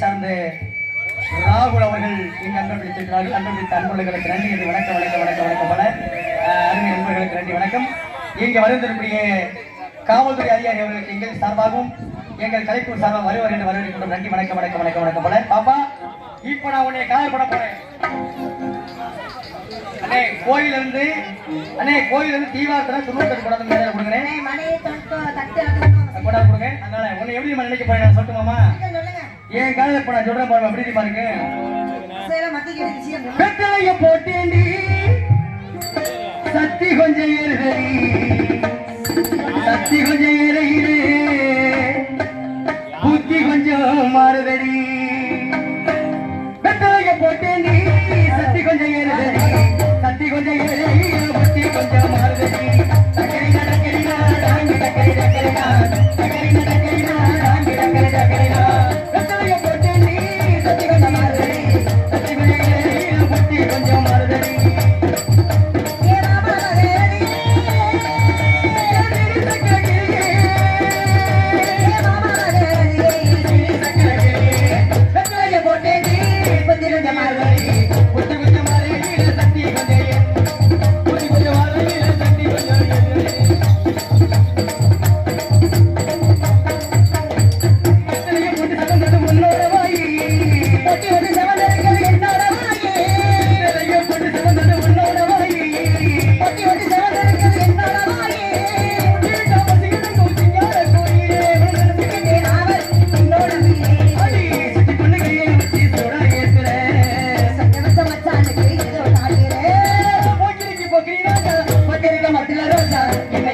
சார்ந்த ராகுல் அவர்கள் இங்கு அன்பளித்திருக்கிறார்கள் அன்பளித்த அன்பர்களுக்கு நன்றி என்று வணக்கம் வணக்கம் வணக்கம் வணக்கம் பல. அருமை நண்பர்களுக்கு நன்றி வணக்கம். இங்கு வருந்திருக்கூடிய காவல்துறை அதிகாரி அவர்களுக்கு எங்கள் சார்பாகவும் எங்கள் கலைக்குழு சார்பாக வருவார் என்று வரவேற்கின்றோம் நன்றி வணக்கம் வணக்கம் வணக்கம் வணக்கம் பல. பாப்பா இப்போ நான் உன்னை காதல் பண்ண போறேன். அண்ணே கோயில் இருந்து அண்ணே கோயில் இருந்து தீவாரத்துல துருவத்தட்டு போடாத மேல கொடுக்குறேன். கொண்டாந்து கொடுங்க. அதனால உன்னை எப்படி நம்ம நினைக்க போறேன் சொல்லுங்க, சொல்லுங்க. என் காதல் இப்ப நான் சொல்றேன் பாருங்க அப்படி தெரியுமா இருக்கு? வெத்தலைய போட்டேண்டி சத்தி கொஞ்சம் ஏறுதடி சத்தி கொஞ்சம் ஏறையிலே புத்தி கொஞ்சம் மாறுதடி. வெத்தலைய போட்டேண்டி சத்தி கொஞ்சம் ஏறுதடி சத்தி கொஞ்சம் ஏறையிலே புத்தி கொஞ்சம் டக்கரினா டாங்கி டக்கரி la matriz la rosa,